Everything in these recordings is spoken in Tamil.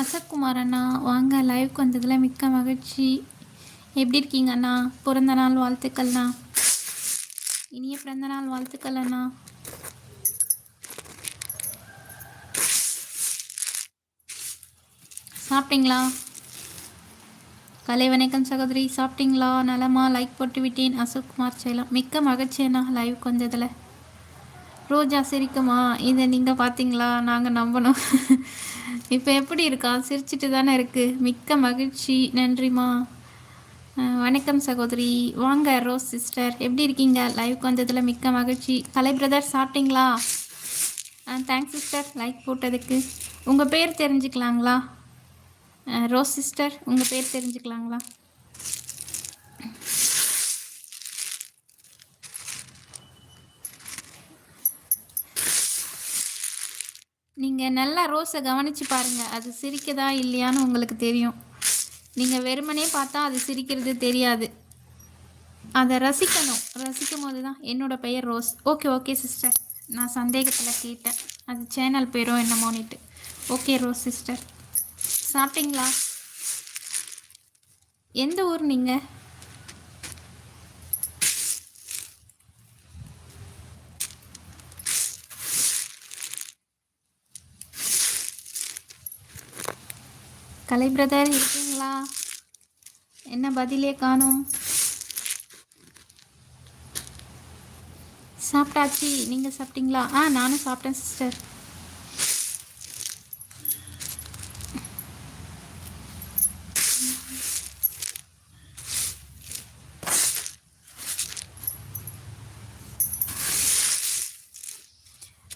அசக்குமார் அண்ணா வாங்க லைவ்க்கு வந்ததில் மிக்க மகிழ்ச்சி. எப்படி இருக்கீங்க அண்ணா பிறந்த நாள் வாழ்த்துக்கள்ண்ணா. இனிய பிறந்த நாள் வாழ்த்துக்கள் அண்ணா சாப்பிட்டீங்களா? கலை வணக்கம் சகோதரி சாப்பிட்டீங்களா? நலமா? லைக் போட்டு விட்டேன் அசோக்குமார் செய்யலாம் மிக்க மகிழ்ச்சி அண்ணா லைவ் வந்ததில். ரோஜா சிரிக்குமா? இதை நீங்கள் பார்த்தீங்களா? நாங்கள் நம்பணும். இப்போ எப்படி இருக்கா? சிரிச்சிட்டு தானே இருக்குது மிக்க மகிழ்ச்சி. நன்றிம்மா. வணக்கம் சகோதரி. வாங்க ரோஸ் சிஸ்டர். எப்படி இருக்கீங்க? லைவ்க்கு வந்ததில் மிக்க மகிழ்ச்சி. கலை பிரதர் சாப்பிட்டீங்களா? தேங்க்ஸ் சிஸ்டர் லைக் போட்டதுக்கு. உங்கள் பேர் தெரிஞ்சுக்கலாங்களா? ரோஸ் சிஸ்டர் உங்கள் பேர் தெரிஞ்சுக்கலாங்களா? நீங்கள் நல்லா ரோஸை கவனித்து பாருங்கள் அது சிரிக்குதா இல்லையான்னு உங்களுக்கு தெரியும். நீங்கள் வெறுமனே பார்த்தா அது சிரிக்கிறது தெரியாது. அதை ரசிக்கணும். ரசிக்கும் போது தான் என்னோட பெயர் ரோஸ். Okay okay sister. நான் சந்தேகத்தில் கேட்டேன். அது சேனல் பேரும் என்னமோனிட்டு. Okay rose sister. சாப்பிட்டீங்களா? எந்த ஊர் நீங்கள் கலை பிரதர் இருக்கீங்களா? என்ன பதிலே காணும்? சாப்பிட்டாச்சு. நீங்கள் சாப்பிட்டீங்களா? ஆ நானும் சாப்பிட்டேன் சிஸ்டர்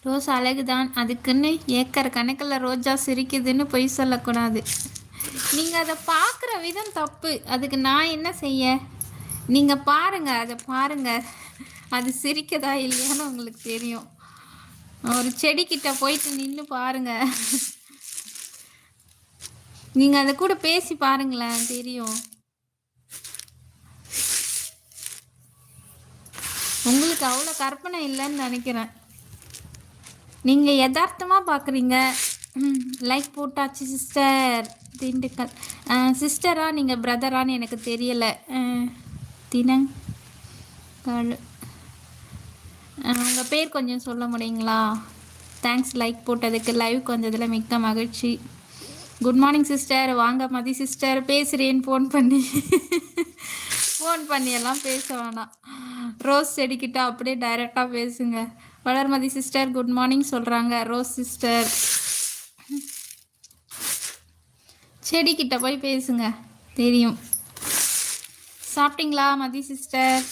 ரோஸ் அழகுதான். அதுக்குன்னு ஏக்கர் கணக்கில் ரோஜா சிரிக்குதுன்னு பொய் சொல்லக்கூடாது. நீங்கள் அதை பார்க்குற விதம் தப்பு. அதுக்கு நான் என்ன செய்ய? நீங்கள் பாருங்கள் அதை பாருங்கள் அது சிரிக்கதா இல்லையான்னு உங்களுக்கு தெரியும். ஒரு செடிக்கிட்ட போயிட்டு நின்று பாருங்கள் நீங்கள் அதை கூட பேசி பாருங்களேன் தெரியும். உங்களுக்கு அவ்வளோ கற்பனை இல்லைன்னு நினைக்கிறேன். நீங்கள் யதார்த்தமாக பார்க்குறீங்க லைக் போட்டாச்சு சிஸ்டர் திண்டுக்கல். சிஸ்டரா நீங்கள் பிரதரான்னு எனக்கு தெரியலை. தினங் உங்கள் பேர் கொஞ்சம் சொல்ல முடியுங்களா? தேங்க்ஸ் லைக் போட்டதுக்கு. லைவுக்கு வந்ததில் மிக்க மகிழ்ச்சி. குட் மார்னிங் சிஸ்டர் வாங்க மதி சிஸ்டர் பேசுகிறேன்னு ஃபோன் பண்ணி. ஃபோன் பண்ணி எல்லாம் பேச வேணாம். ரோஸ் செடிக்கிட்ட அப்படியே டைரெக்டாக பேசுங்க. வளர்மதி சிஸ்டர் குட் மார்னிங் சொல்கிறாங்க ரோஸ் சிஸ்டர் செடிக்கிட்ட போய் பேசுங்க. தெரியும். சாப்பிட்டீங்களா மதி சிஸ்டர்?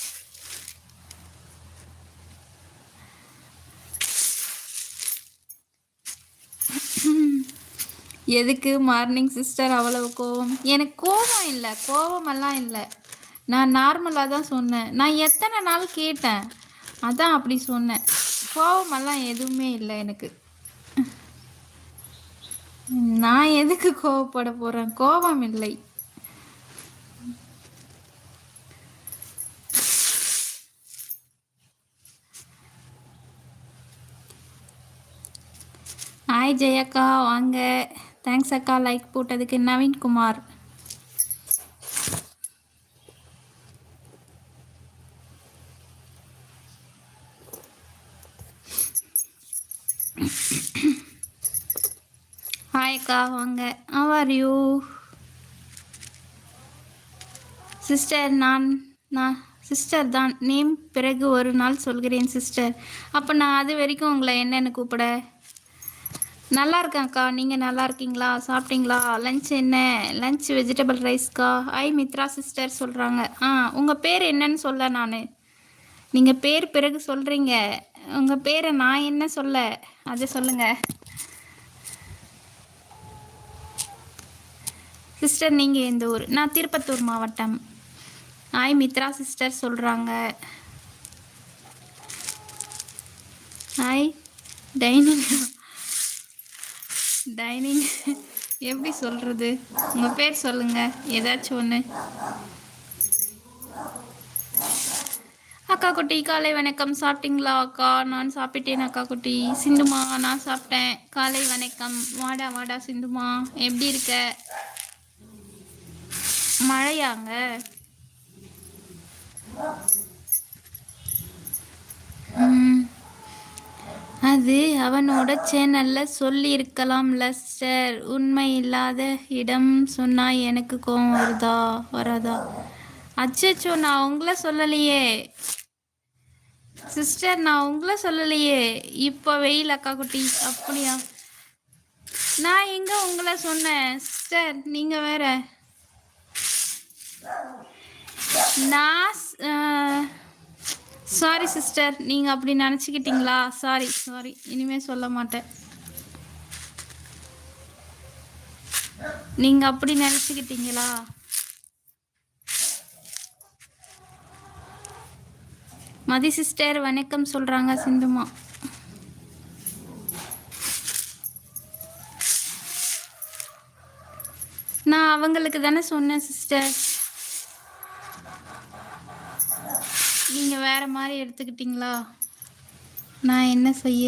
எதுக்கு மார்னிங் சிஸ்டர் அவ்வளவு கோவம்? எனக்கு கோபம் இல்லை கோவமெல்லாம் இல்லை. நான் நார்மலாக தான் சொன்னேன். நான் எத்தனை நாள் கேட்டேன். அதான் அப்படி சொன்னேன். கோவமெல்லாம் எதுவுமே இல்லை எனக்கு. நான் எதுக்கு கோவப்பட போகிறேன் கோபம் இல்லை ஹாய் ஜெயக்கா வாங்க. தேங்க்ஸ் அக்கா. லைக் போட்டதுக்கு நவீன்குமார் ஹாய் ஹாய்க்கா வாங்க. ஆர் யூ சிஸ்டர் நான் நான் சிஸ்டர் தான். நேம் பிறகு ஒரு நாள் சொல்கிறேன் சிஸ்டர் அப்போ நான் அது வரைக்கும் உங்களை என்னென்னு கூப்பிட? நல்லா இருக்கேன்க்கா நீங்கள் நல்லா இருக்கீங்களா? சாப்பிட்டீங்களா? லஞ்ச் என்ன? லஞ்ச் வெஜிடபிள் ரைஸ்க்கா ஐ மித்ரா சிஸ்டர் சொல்கிறாங்க ஆ உங்கள் பேர் என்னன்னு சொல்ல நான். நீங்கள் பேர் பிறகு சொல்கிறீங்க உங்கள் பேரை நான் என்ன சொல்ல? அதை சொல்லுங்கள் சிஸ்டர் நீங்கள் எந்த ஊர்? நான் திருப்பத்தூர் மாவட்டம். ஆய் மித்ரா சிஸ்டர் சொல்கிறாங்க ஹாய் டைனிங் டைனிங் எப்படி சொல்கிறது உங்கள் பேர் சொல்லுங்கள் ஏதாச்சும் ஒன்று அக்கா குட்டி காலை வணக்கம். சாப்பிட்டீங்களா அக்கா? நான் சாப்பிட்டேன் அக்கா குட்டி. சிந்துமா நான் சாப்பிட்டேன். காலை வணக்கம். வாடா வாடா சிந்துமா. எப்படி இருக்க? மழையாங்க. ம். அது அவனோட சேனல்ல சொல்லி இருக்கலாம் உண்மை இல்லாத இடம் சொன்னா எனக்கு கோவம் வருதா வராதா? அச்சோ நான் உங்களை சொல்லலையே. சிஸ்டர் நான் உங்களை சொல்லலையே. இப்போ வெயில் அக்கா குட்டி. அப்படியா? நான் எங்க உங்களை சொன்னேன்? சிஸ்டர் நீங்க வேற. நான் சாரி சிஸ்டர் நீங்கள் அப்படி நினச்சிக்கிட்டீங்களா? சாரி சாரி இனிமேல் சொல்ல மாட்டேன். நீங்கள் அப்படி நினச்சிக்கிட்டீங்களா? மதி சிஸ்டர் வணக்கம் சொல்கிறாங்க சிந்துமா. நான் அவங்களுக்கு தானே சொன்னேன் சிஸ்டர் நீங்க வேற மாதிரி எடுத்துக்கிட்டீங்களா? நான் என்ன செய்ய?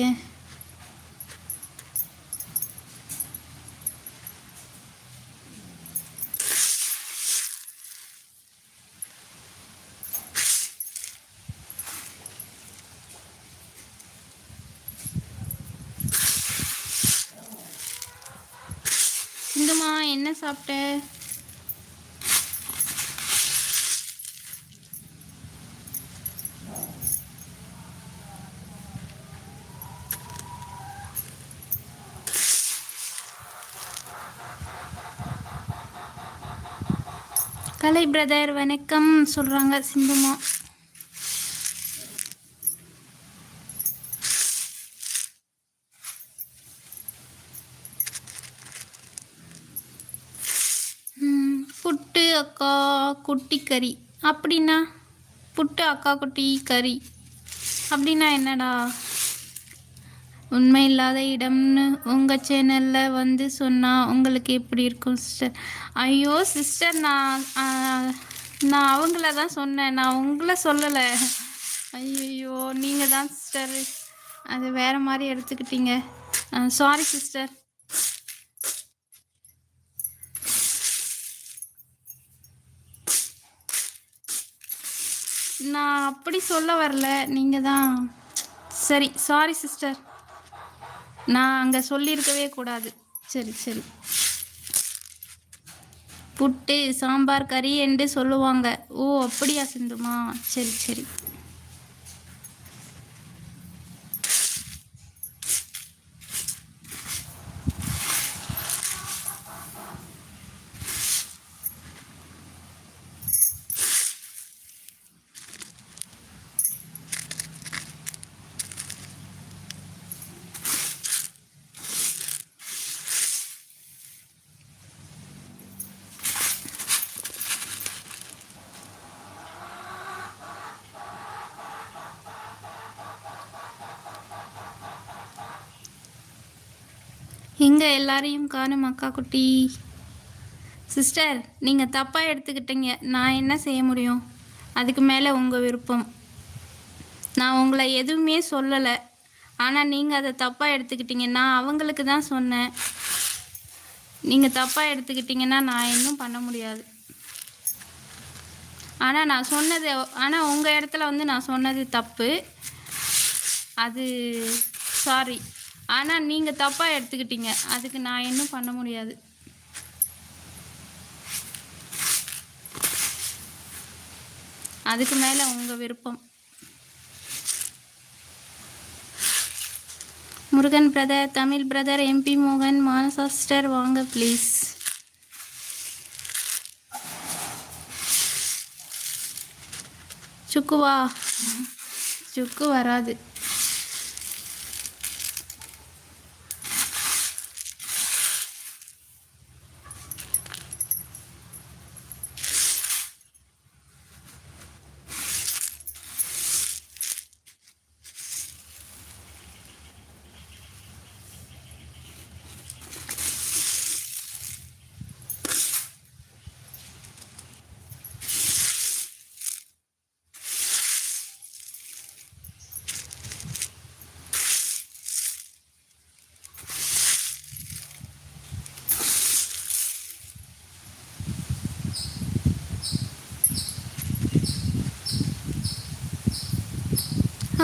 இந்துமா என்ன சாப்பிட்ட? கலை பிரதர் வணக்கம் சொல்றாங்க சிந்துமா. புட்டு அக்கா குட்டி கறி. அப்படின்னா புட்டு அக்கா குட்டி கறி. அப்படின்னா என்னடா? உண்மை இல்லாத இடம்னு உங்கள் சேனலில் வந்து சொன்னால் உங்களுக்கு எப்படி இருக்கும் சிஸ்டர் ஐயோ சிஸ்டர் நான் நான் அவங்கள தான் சொன்னேன். நான் உங்களை சொல்லலை. ஐயோ நீங்கள் தான் சிஸ்டர் அது வேறு மாதிரி எடுத்துக்கிட்டீங்க. சாரி சிஸ்டர் நான் அப்படி சொல்ல வரல. நீங்கள் தான். சரி சாரி சிஸ்டர் நான் அங்கே சொல்லியிருக்கவே கூடாது. சரி சரி. புட்டு சாம்பார் கறி என்று சொல்லுவாங்க. ஓ அப்படியா சிந்துமா? சரி சரி. எங்கே எல்லாரையும் காணும் அக்கா குட்டி. சிஸ்டர் நீங்கள் தப்பாக எடுத்துக்கிட்டீங்க. நான் என்ன செய்ய முடியும்? அதுக்கு மேலே உங்கள் விருப்பம். நான் உங்களை எதுவுமே சொல்லலை. ஆனால் நீங்கள் அதை தப்பாக எடுத்துக்கிட்டீங்க. நான் அவங்களுக்கு தான் சொன்னேன். நீங்கள் தப்பாக எடுத்துக்கிட்டீங்கன்னா நான் இன்னும் பண்ண முடியாது. ஆனால் நான் சொன்னது ஆனால் உங்கள் இடத்துல வந்து நான் சொன்னது தப்பு. அது சாரி ஆனால் நீங்கள் தப்பாக எடுத்துக்கிட்டீங்க. அதுக்கு நான் இன்னும் பண்ண முடியாது. அதுக்கு மேலே உங்கள் விருப்பம். Murugan brother Tamil brother MP மோகன் மானசா சிஸ்டர் வாங்க ப்ளீஸ் சுக்குவா சுக்கு வராது.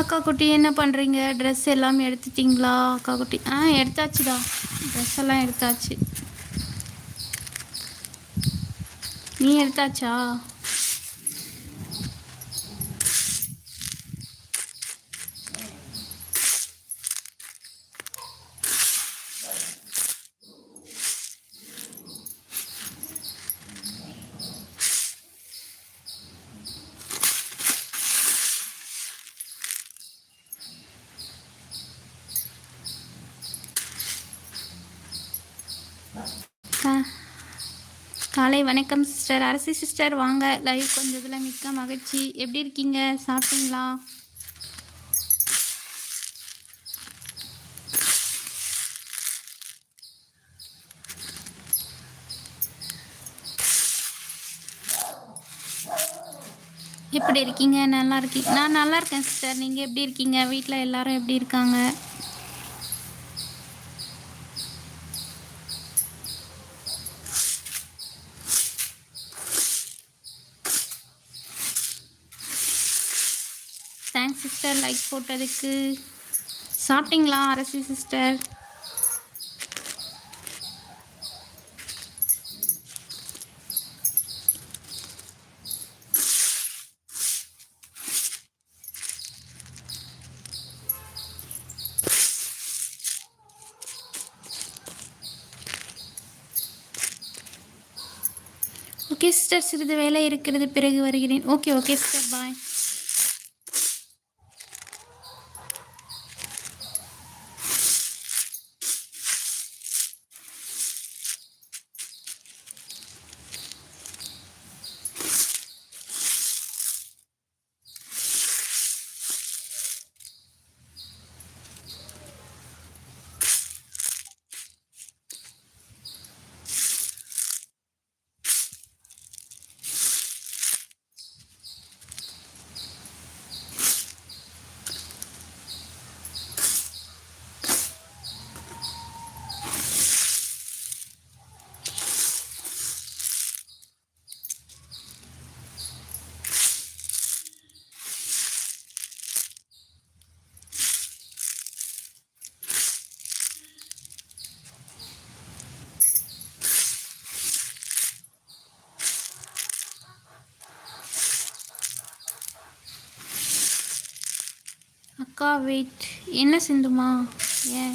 அக்கா குட்டி என்ன பண்ணுறீங்க ட்ரெஸ் எல்லாம் எடுத்துட்டிங்களா? அக்கா குட்டி ஆ எடுத்தாச்சுடா. ட்ரெஸ் எல்லாம் எடுத்தாச்சு. நீ எடுத்தாச்சா? காலை வணக்கம் சிஸ்டர். அரசி சிஸ்டர் வாங்க. லைவ் கொஞ்சத்தில் மிக்க மகிழ்ச்சி. எப்படி இருக்கீங்க? சாப்பிட்டீங்களா? எப்படி இருக்கீங்க? நல்லா இருக்கீங்க. நான் நல்லா இருக்கேன் சிஸ்டர். நீங்கள் எப்படி இருக்கீங்க? வீட்டில் எல்லாரும் எப்படி இருக்காங்க தேங்க்ஸ் சிஸ்டர் லைக் போட்டதுக்கு. சாப்பிட்டீங்களா அரசி சிஸ்டர்? Okay sister. சிறிது வேலை இருக்கிறது. பிறகு வருகிறேன். Okay okay sister. பாய். அக்கா வெயிட் என்ன சிந்துமா? ஏன்?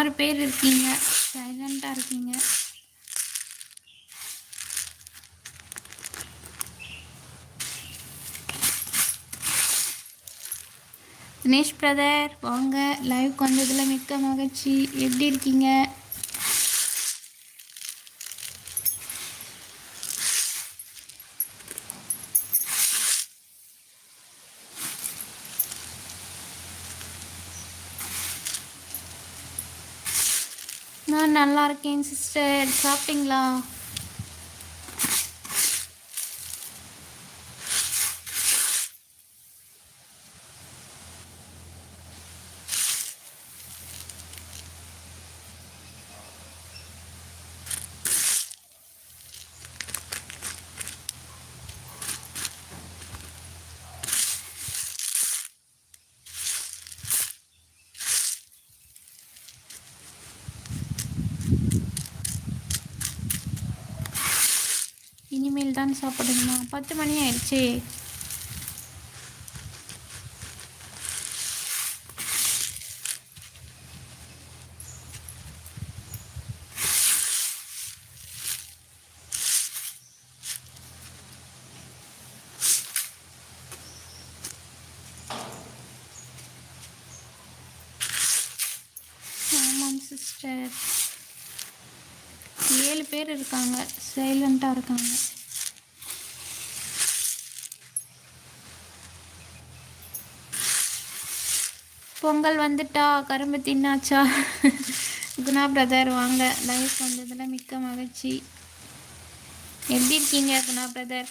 ஆறு பேர் இருக்கீங்க. சைலண்ட்டாக இருக்கீங்க. தினேஷ் பிரதர் வாங்க. லைவ் வந்ததில் மிக்க மகிழ்ச்சி. எப்படி இருக்கீங்க நான் நல்லா இருக்கேன் சிஸ்டர் சாப்பிட்டீங்களா? உட்காந்து சாப்பிடுங்கம்மா. பத்து மணி ஆயிடுச்சு. சிஸ்டர் ஏழு பேர் இருக்காங்க. சைலண்ட்டாக இருக்காங்க. பொங்கல் வந்துட்டா கரும்பு தின்னாச்சா? குணா பிரதர் வாங்க. லைஃப் வந்ததில் மிக்க மகிழ்ச்சி. எப்படி இருக்கீங்க குணா பிரதர்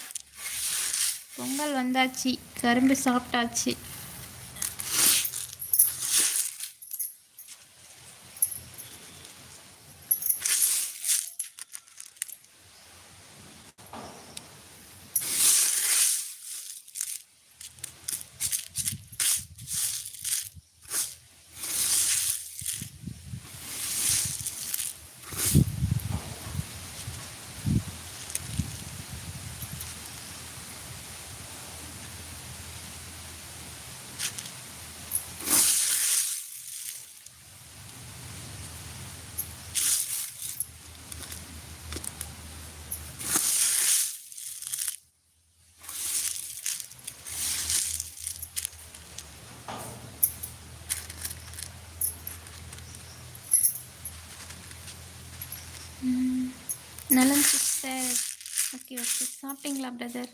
பொங்கல் வந்தாச்சு கரும்பு சாப்பிட்டாச்சு. நலன் சிஸ்டர். Okay okay. சாப்பிட்டீங்களா பிரதர்?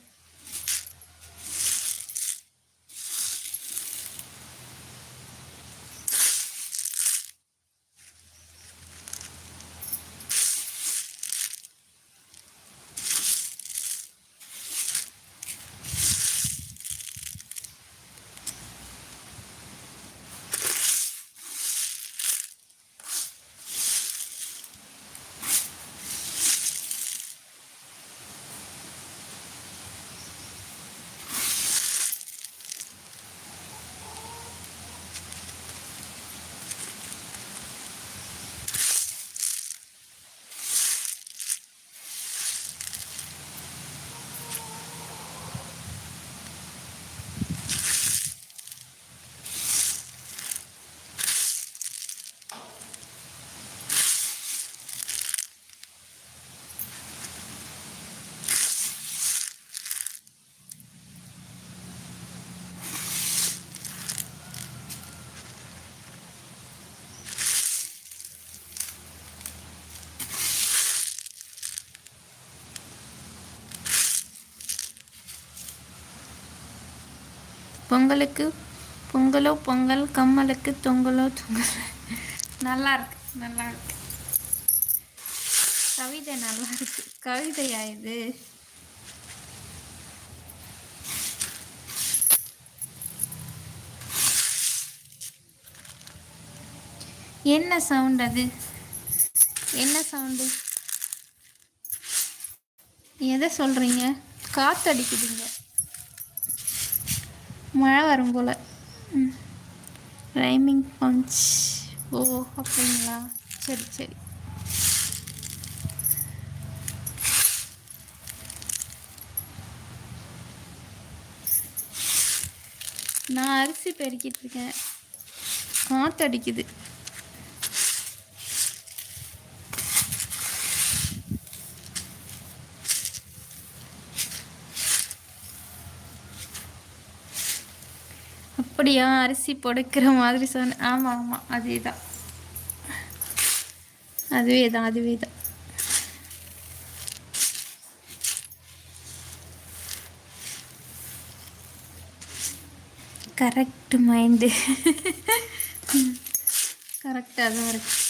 பொங்கலுக்கு பொங்கலோ பொங்கல் கம்மலுக்கு தொங்கலோ தொங்கல். நல்லா இருக்கு நல்லா இருக்கு கவிதை நல்லா இருக்கு கவிதையா இது? என்ன சவுண்ட் அது? என்ன சவுண்டு எதை சொல்கிறீங்க காத்தடிக்குதுங்க. மழை வரும் போல். ரைமிங் பஞ்ச் ஓ அப்படிங்களா? சரி சரி. நான் அரிசி பெருக்கிட்டு இருக்கேன். காத்தடிக்குது அப்படியா? அரிசி புடைக்கிற மாதிரி சொன்ன ஆமாம் ஆமாம் அதே தான் அதுவே தான் அதுவே தான் கரெக்ட் மைண்டு கரெக்டாக தான் இருக்குது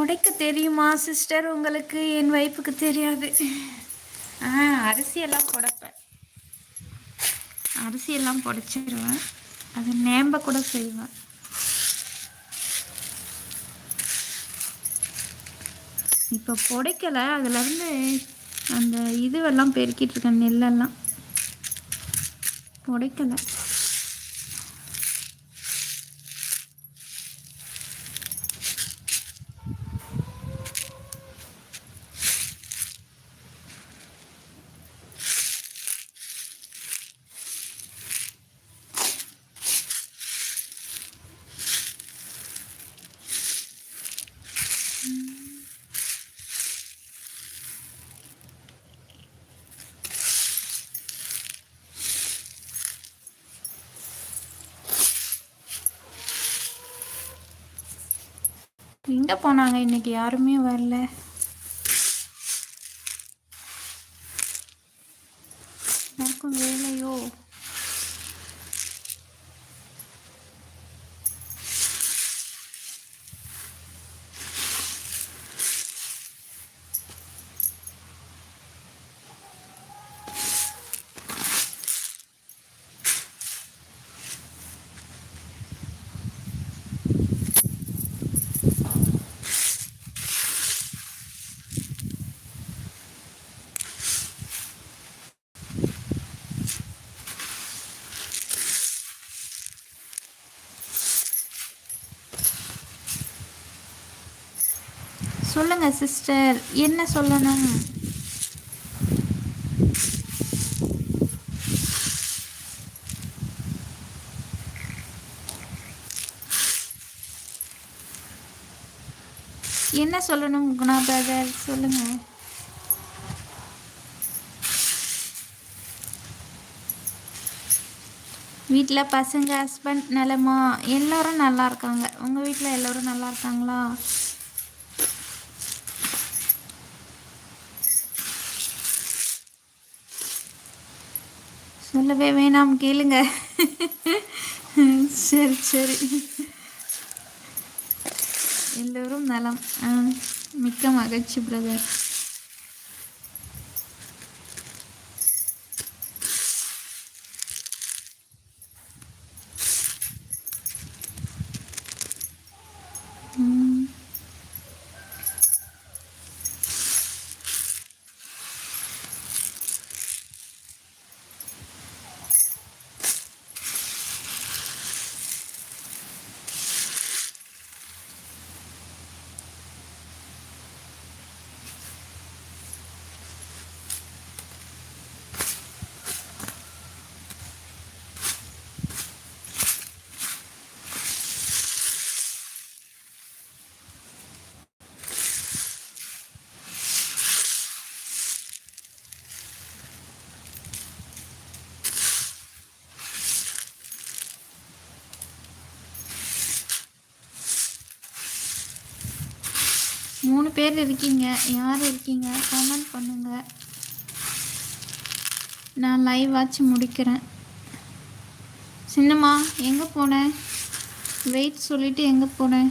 உடைக்க தெரியுமா சிஸ்டர் உங்களுக்கு என் வைப்புக்கு தெரியாது. ஆ அரிசியெல்லாம் புடைப்பேன். அரிசியெல்லாம் புடைச்சிருவேன். அது நேம்ப கூட செய்வேன். இப்போ புடைக்கலை. அதுலேருந்து அந்த இதுவெல்லாம் பெருக்கிட்டு இருக்கேன் நெல்லெல்லாம். புடைக்கலை. எங்கே போனாங்க? இன்னைக்கு யாருமே வரல. சொல்லுங்க சிஸ்டர் என்ன சொல்லணும்? என்ன சொல்லணும் குணா பிரதர் சொல்லுங்க. வீட்டில் பசங்க ஹஸ்பண்ட் நிலமா எல்லோரும் நல்லா இருக்காங்க. உங்கள் வீட்டில் எல்லோரும் நல்லா இருக்காங்களா? சொல்லவே வேணாம் கேளுங்க. சரி சரி. எல்லோரும் நலம். மிக்க மகிழ்ச்சி பிரதர் மூணு பேர் இருக்கீங்க. யார் இருக்கீங்க? கமெண்ட் பண்ணுங்கள் நான் லைவ் வாட்ச் முடிக்கிறேன். சின்னம்மா எங்கே போனேன் வெயிட் சொல்லிவிட்டு எங்கே போனேன்